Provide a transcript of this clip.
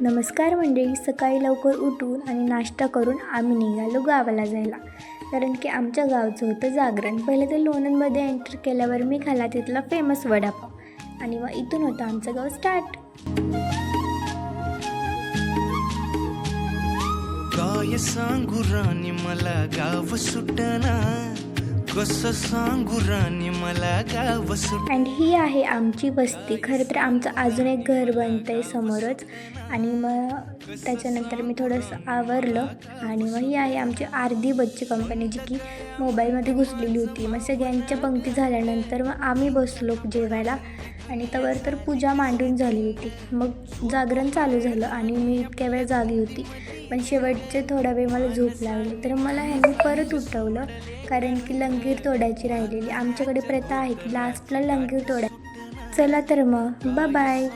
नमस्कार मंडळी सकाळी लवकर उठून आणि नाश्ता करून आम्ही निघालो गावाला जायला. कारण की आमच्या गावचं होतं जागरण. पहिले तर लोणंदमध्ये एंटर केल्यावर मी खाला तिथला फेमस वडापाव. आणि मग इथून होतं आमचं गाव स्टार्ट काय सांगू राणी मला गाव सुटना कस सांगू राणी मला गाव अँड ही आहे आमची वस्ती खरं तर आमचं अजून एक घर बनतं आहे समोरच. आणि मग त्याच्यानंतर मी थोडंसं आवरलं. आणि मग ही आहे आमची अर्धी बच्ची कंपनी जी की मोबाईलमध्ये घुसलेली होती. मग सगळ्यांच्या पंक्ती झाल्यानंतर मग आम्ही बसलो जेवायला आणि त्यावर तर पूजा मांडून झाली होती. मग जागरण चालू झालं आणि मी इतक्या वेळ जागी होती. पण शेवटचे थोडा वेळ मला झोप लागली. तर मला ह्यांनी परत उठवलं कारण की लंगीर तोडायची राहिलेली. आमच्याकडे प्रथा आहे की लास्टला लंगीर तोडाय चला तर मग. Bye bye